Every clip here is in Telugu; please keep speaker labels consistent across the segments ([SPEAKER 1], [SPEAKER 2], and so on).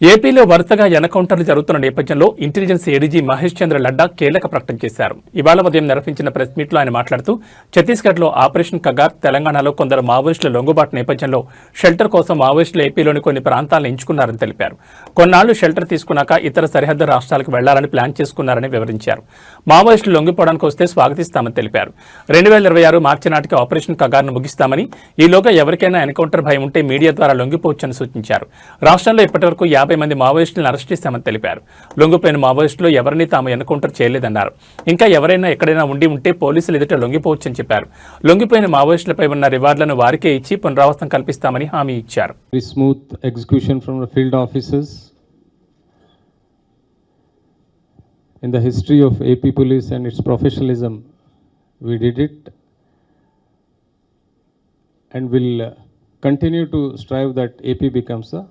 [SPEAKER 1] ఏపీలో వరుసగా ఎన్కౌంటర్లు జరుగుతున్న నేపథ్యంలో ఇంటెలిజెన్స్ ఏడీజీ మహేష్ చంద్ర లడ్డా కీలక ప్రకటన చేశారు. ఇవాళ ఉదయం నిర్వహించిన ప్రెస్ మీట్లో ఆయన మాట్లాడుతూ ఛత్తీస్గఢ్లో ఆపరేషన్ కగార్ తెలంగాణలో కొందరు మావోయిస్టుల లొంగుబాటు నేపథ్యంలో షెల్టర్ కోసం మావోయిస్టులు ఏపీలోని కొన్ని ప్రాంతాలను ఎంచుకున్నారని తెలిపారు. కొన్నాళ్ళు షెల్టర్ తీసుకున్నాక ఇతర సరిహద్దు రాష్ట్రాలకు వెళ్ళాలని ప్లాన్ చేసుకున్నారని వివరించారు. మావోయిస్టులు లొంగిపోవడానికి వస్తే స్వాగతిస్తామని తెలిపారు. రెండు వేల ఇరవై ఆరు మార్చి నాటికి ఆపరేషన్ కగార్ను ముగిస్తామని ఈలోగా ఎవరికైనా ఎన్కౌంటర్ భయం ఉంటే మీడియా ద్వారా లొంగిపోవచ్చని సూచించారు. రాష్ట్రంలో ఇప్పటివరకు యాభై మంది మావోయిస్టులను అరెస్ట్ చేశామని తెలిపారు. లొంగిపోయిన మావోయిస్టులు ఎవరిని తాము ఎన్కౌంటర్ చేయలేదన్నారు. ఇంకా ఎవరైనా ఎక్కడైనా ఉండి ఉంటే పోలీసులు ఎదుట లొంగిపోవచ్చని చెప్పారు. లొంగిపోయిన మావోయిస్టులపై ఉన్న రివార్డులను వారికే ఇచ్చి పునరావాసం కల్పిస్తామని హామీ ఇచ్చారు.
[SPEAKER 2] Smooth execution from field the. In the history of AP Police and its professionalism, we did it. And will continue to strive that AP becomes a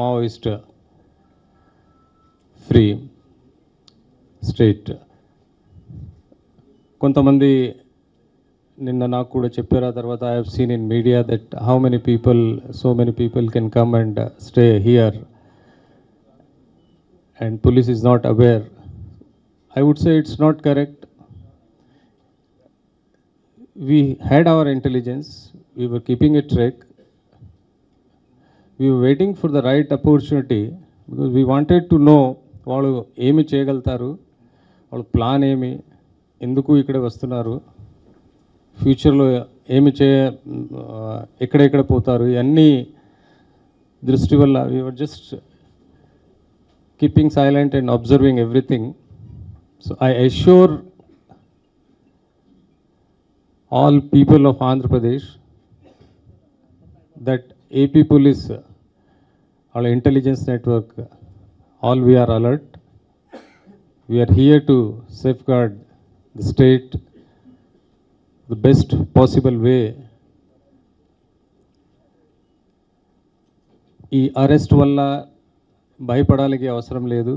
[SPEAKER 2] Maoist free state. కొంతమంది నిన్న నాకు కూడా చెప్పారు ఆ తర్వాత I have seen in media that how many people so many people can come and stay here and police is not aware I would say it's not correct we had our intelligence we were keeping a track we waiting for the right opportunity because we wanted to know వాళ్ళు ఏమి చేయగలుగుతారు వాళ్ళ ప్లాన్ ఏమి ఎందుకు ఇక్కడ వస్తున్నారు ఫ్యూచర్లో ఏమి చే ఎక్కడెక్కడ పోతారు ఇవన్నీ దృష్టి వల్ల we are just keeping silent and observing everything so I assure all people of Andhra Pradesh that AP police వాళ్ళ intelligence network all we are alert we are here to safeguard the state the best possible way ఈ అరెస్ట్ వల్ల భయపడాలికి అవసరం లేదు.